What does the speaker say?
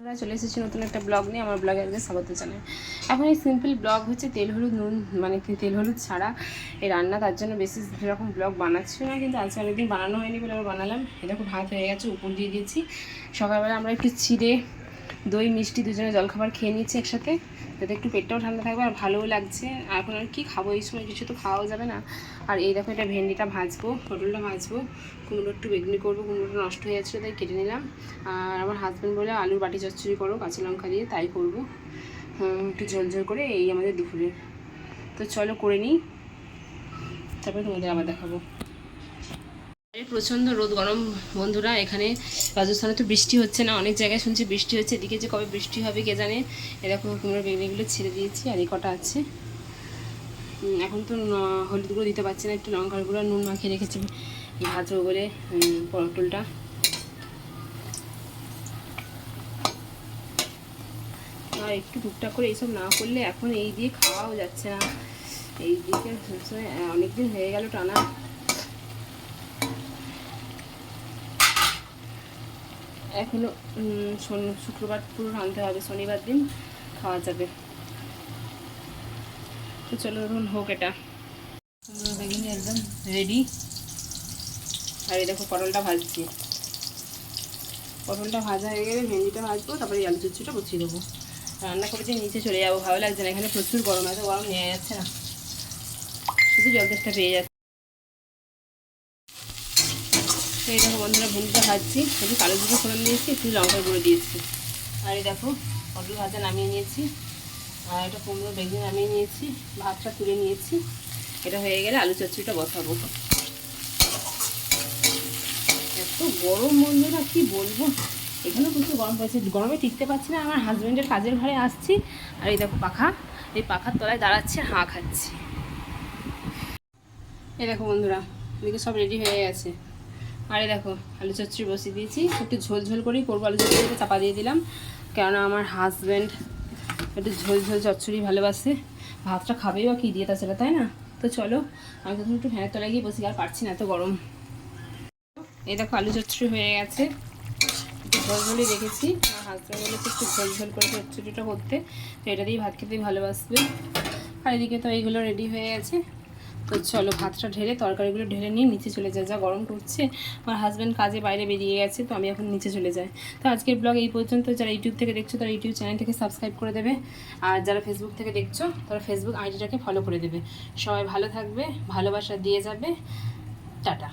চলে এসেছি নতুন একটা ব্লগ নিয়ে, আমার ব্লগে আজকে স্বাগত জানাই। এখন এই সিম্পল ব্লগ হচ্ছে তেল, হলুদ, নুন মানে তেল, হলুদ ছাড়া এই রান্না, তার জন্য বেশি সেরকম ব্লগ বানাচ্ছি না, কিন্তু আজকে অনেকদিন বানানো হয়নি বলে আবার বানালাম। এটা খুব ভাত হয়ে গেছে, উপর দিয়ে দিয়েছি। সকালবেলা আমরা একটু চিড়ে দই, মিষ্টি দুজনে জলখাবার খেয়ে নিচ্ছি একসাথে। যাতে একটু পেটটাও ঠান্ডা থাকবে আর ভালোও লাগছে। আর এখন আর কী খাব এই সময়? কিছু তো খাওয়াও যাবে না। আর এই দেখো, এটা ভেন্ডিটা ভাজবো, পটলটা ভাজবো। কুমড়ো একটু বেগুনি করব, কুমড়োটা নষ্ট হয়ে যাচ্ছিল তাই কেটে নিলাম। আর আমার হাজব্যান্ড বলে আলুর বাটি চচ্চড়ি করো, কাঁচা লঙ্কা দিয়ে তাই করব। একটু ঝোল ঝোল করে এই আমাদের দুপুরে তো চলো করে নিই। তারপরে তোমাদের আবার দেখাবো। প্রচণ্ড রোদ, গরম। বন্ধুরা, এখানে রাজস্থানে তো বৃষ্টি হচ্ছে না, অনেক জায়গায় শুনছি বৃষ্টি হচ্ছে। এদিকে যে কবে বৃষ্টি হবে কে জানে? এরকম কুমড়ো বেগুনিগুলো ছেড়ে দিয়েছি আর এই কটা আছে। এখন তো হলুদ গুঁড়ো দিতে পারছি না, একটু লঙ্কার গুঁড়ো নুন মাখিয়ে রেখেছি। ভাজবো বলে পটলটা। আর একটু টুকটাক করে এইসব না করলে এখন এই দিয়ে খাওয়াও যাচ্ছে না। এই দিকে সবসময় অনেক দিন হয়ে গেল টানা। এখনও উম, শুক্রবার পুরো রাঁধতে হবে শনিবার দিন খাওয়া যাবে। তো চলো ধরুন হোক এটা। বেগুনি একদম রেডি আর এই দেখো পটলটা ভাজছি। পটলটা ভাজা হয়ে গেলে ভেন্ডিটা ভাজবো তারপরে আলু চুচ্চুটা বসিয়ে দেবো। রান্না করে দিয়ে নিচে চলে যাব ভালো লাগছে না এখানে প্রচুর গরম এত গরম নেওয়া যাচ্ছে না। শুধু জল তেষ্টা পেয়ে যাচ্ছে। তো এই দেখো বন্ধুরা ভেন্ডিটা ভাজছি। একটু কালো জিরে ফোড়ন দিয়েছি একটু লঙ্কা গুঁড়ো দিয়েছি। আর এই দেখো পটল ভাজা নামিয়ে নিয়েছি। আর এটা কুমড়ো বেগুন নামিয়ে নিয়েছি, ভাতটা তুলে নিয়েছি। এটা হয়ে গেলে আলু চচ্চড়িটা বসাবো। এত গরম বন্ধুরা, কি বলব? এখানেও প্রচুর গরম পড়েছে। গরমে টিকতে পারছি না, আমার হাজব্যান্ডের কাজের ঘরে আসছি। আর এই দেখো পাখা, এই পাখার তলায় দাঁড়াচ্ছে, হাঁ খাচ্ছি। এই দেখো বন্ধুরা, এদিকে সব রেডি হয়ে গেছে। আর দেখো, আলু চচ্চড়ি বসিয়ে দিয়েছি। একটু ঝোল ঝোল করেই করব, আলু চচ্চড়িটা চাপা দিয়ে দিলাম। কেননা আমার হাজব্যান্ড একটু ঝোল ঝোল চচ্চড়ি ভালোবাসে। ভাতটা খাবেই বা কী দিয়ে তাছাড়া, তাই না? তো চলো, আমি তখন একটু ফ্যানের তলায় গিয়ে বসি, আর পারছি না এত গরম। এই দেখো, আলু চচ্চড়ি হয়ে গেছে। একটু ঝোল ঝোলই রেখেছি আর হাজব্যান্ড বলেছে একটু ঝোল ঝোল করে চচ্চড়িটা করতে। তো এটা দিয়েই ভাত খেতেই ভালোবাসবে। আর এদিকে তো এইগুলো রেডি হয়ে গেছে। তো চলো ভাতটা ঢেলে তরকারিগুলো ঢেলে নিয়ে নিচে চলে যায় যা গরম করছে আমার হাজব্যান্ড কাজে বাইরে বেরিয়ে গেছে, তো আমি এখন নিচে চলে যাই। তো আজকের ব্লগ এই পর্যন্ত। যারা ইউটিউব থেকে দেখছ, তারা ইউটিউব চ্যানেলটাকে সাবস্ক্রাইব করে দেবে। আর যারা ফেসবুক থেকে দেখছ, তারা ফেসবুক আইডিটাকে ফলো করে দেবে। সবাই ভালো থাকবে, ভালোবাসা দিয়ে যাবে। টাটা।